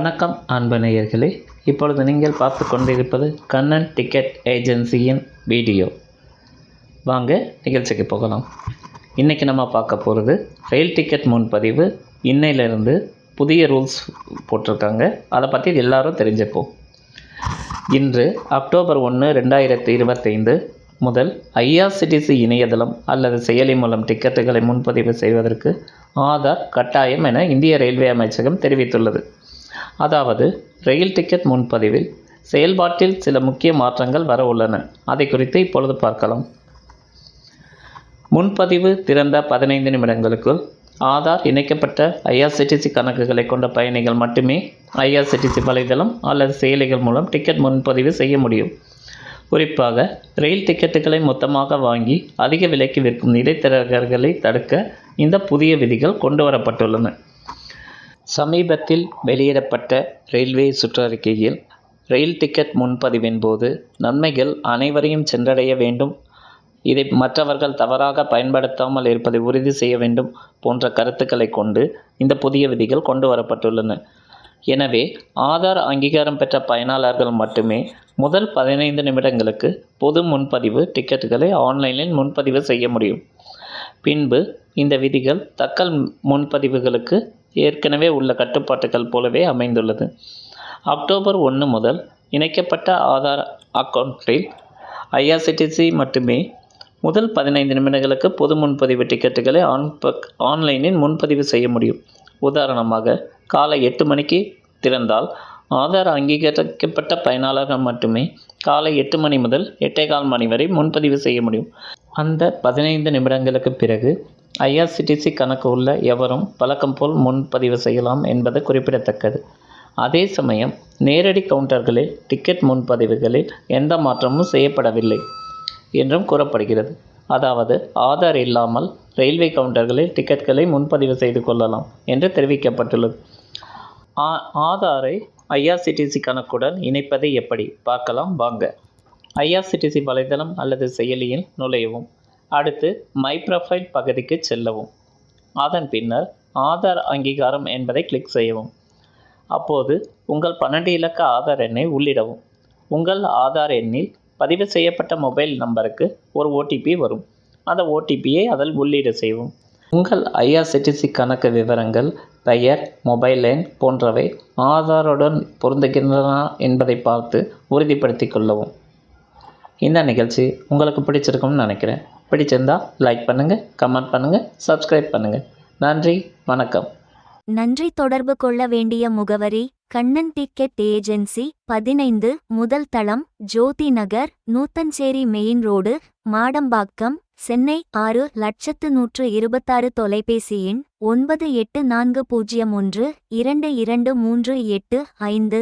வணக்கம் அன்பு நேயர்களே. இப்பொழுது நீங்கள் பார்த்து கொண்டிருப்பது கண்ணன் டிக்கெட் ஏஜென்சியின் வீடியோ. வாங்க நிகழ்ச்சிக்கு போகலாம். இன்றைக்கி நம்ம பார்க்க போகிறது ரயில் டிக்கெட் முன்பதிவு. இன்னையிலிருந்து புதிய ரூல்ஸ் போட்டிருக்காங்க. அதை பற்றி எல்லாரும் தெரிஞ்சுப்போம். இன்று அக்டோபர் ஒன்று ரெண்டாயிரத்தி இருபத்தைந்து முதல் ஐஆர்சிடிசி இணையதளம் அல்லது செயலி மூலம் டிக்கெட்டுகளை முன்பதிவு செய்வதற்கு ஆதார் கட்டாயம் என இந்திய ரயில்வே அமைச்சகம் தெரிவித்துள்ளது. அதாவது ரயில் டிக்கெட் முன்பதிவில் செயல்பாட்டில் சில முக்கிய மாற்றங்கள் வர உள்ளன. அதை குறித்து இப்பொழுது பார்க்கலாம். முன்பதிவு திறந்த பதினைந்து நிமிடங்களுக்குள் ஆதார் இணைக்கப்பட்ட ஐஆர்சிடிசி கணக்குகளை கொண்ட பயணிகள் மட்டுமே ஐஆர்சிடிசி வலைதளம் அல்லது செயலிகள் மூலம் டிக்கெட் முன்பதிவு செய்ய முடியும். குறிப்பாக ரயில் டிக்கெட்டுகளை மொத்தமாக வாங்கி அதிக விலைக்கு விற்கும் இடைத்தரகர்களை தடுக்க இந்த புதிய விதிகள் கொண்டு வரப்பட்டுள்ளன. சமீபத்தில் வெளியிடப்பட்ட ரயில்வே சுற்றறிக்கையில் ரயில் டிக்கெட் முன்பதிவின் போது நன்மைகள் அனைவரையும் சென்றடைய வேண்டும். இதை மற்றவர்கள் தவறாக பயன்படுத்தாமல் இருப்பதை உறுதி செய்ய வேண்டும் போன்ற கருத்துக்களை கொண்டு இந்த புதிய விதிகள் கொண்டு வரப்பட்டுள்ளன. எனவே ஆதார் அங்கீகாரம் பெற்ற பயனாளர்கள் மட்டுமே முதல் பதினைந்து நிமிடங்களுக்கு பொது முன்பதிவு டிக்கெட்டுகளை ஆன்லைனில் முன்பதிவு செய்ய முடியும். பின்பு இந்த விதிகள் தக்கல் முன்பதிவுகளுக்கு ஏற்கனவே உள்ள கட்டுப்பாட்டுகள் போலவே அமைந்துள்ளது. அக்டோபர் ஒன்று முதல் இணைக்கப்பட்ட ஆதார் அக்கௌண்ட்டில் ஐஆர்சிடிசி மட்டுமே. முதல் பதினைந்து நிமிடங்களுக்கு பொது முன்பதிவு டிக்கெட்டுகளை ஆன் ஆன்லைனில் முன்பதிவு செய்ய முடியும். உதாரணமாக காலை எட்டு மணிக்கு திறந்தால் ஆதார் அங்கீகரிக்கப்பட்ட பயனாளர்கள் மட்டுமே காலை எட்டு மணி முதல் எட்டே கால் மணி வரை முன்பதிவு செய்ய முடியும். அந்த பதினைந்து நிமிடங்களுக்கு பிறகு ஐஆர்சிடிசி கணக்கு உள்ள எவரும் வழக்கம் போல் முன்பதிவு செய்யலாம் என்பது குறிப்பிடத்தக்கது. அதே சமயம் நேரடி கவுண்டர்களில் டிக்கெட் முன்பதிவுகளில் எந்த மாற்றமும் செய்யப்படவில்லை என்றும் கூறப்படுகிறது. அதாவது ஆதார் இல்லாமல் ரயில்வே கவுண்டர்களில் டிக்கெட்களை முன்பதிவு செய்து கொள்ளலாம் என்று தெரிவிக்கப்பட்டுள்ளது. ஆ- ஆதாரை ஐஆர்சிடிசி கணக்குடன் இணைப்பது எப்படி? பார்க்கலாம் வாங்க. ஐஆர்சிடிசி வலைதளம் அல்லது செயலியில் நுழையவும். அடுத்து மை ப்ரொஃபைல் பகுதிக்கு செல்லவும். அதன் பின்னர் ஆதார் அங்கீகாரம் என்பதை கிளிக் செய்யவும். அப்போது உங்கள் பன்னெண்டு இலக்க ஆதார் எண்ணை உள்ளிடவும். உங்கள் ஆதார் எண்ணில் பதிவு செய்யப்பட்ட மொபைல் நம்பருக்கு ஒரு ஓடிபி வரும். அந்த ஓடிபியை அதில் உள்ளீடு செய்வோம் உங்கள் ஐஆர்சிடிசி கணக்கு விவரங்கள் பெயர் மொபைல் எண் போன்றவை ஆதாருடன் பொருந்துகின்றன என்பதை பார்த்து உறுதிப்படுத்திக் கொள்ளவும். இந்த நிகழ்ச்சி உங்களுக்கு பிடிச்சிருக்கும்னு நினைக்கிறேன். பிடிச்சிருந்தா லைக் பண்ணுங்கள் கமெண்ட் பண்ணுங்கள் சப்ஸ்கிரைப் பண்ணுங்கள் நன்றி வணக்கம். நன்றி தொடர்பு கொள்ள வேண்டிய முகவரி கண்ணன் டிக்கெட் ஏஜென்சி பதினைந்து முதல் தளம் ஜோதி நகர் நூத்தஞ்சேரி மெயின் ரோடு மாடம்பாக்கம் சென்னை ஆறு லட்சத்து நூற்று இருபத்தாறு தொலைபேசி எண் ஒன்பது எட்டு நான்கு பூஜ்ஜியம் ஒன்று இரண்டு இரண்டு மூன்று எட்டு ஐந்து.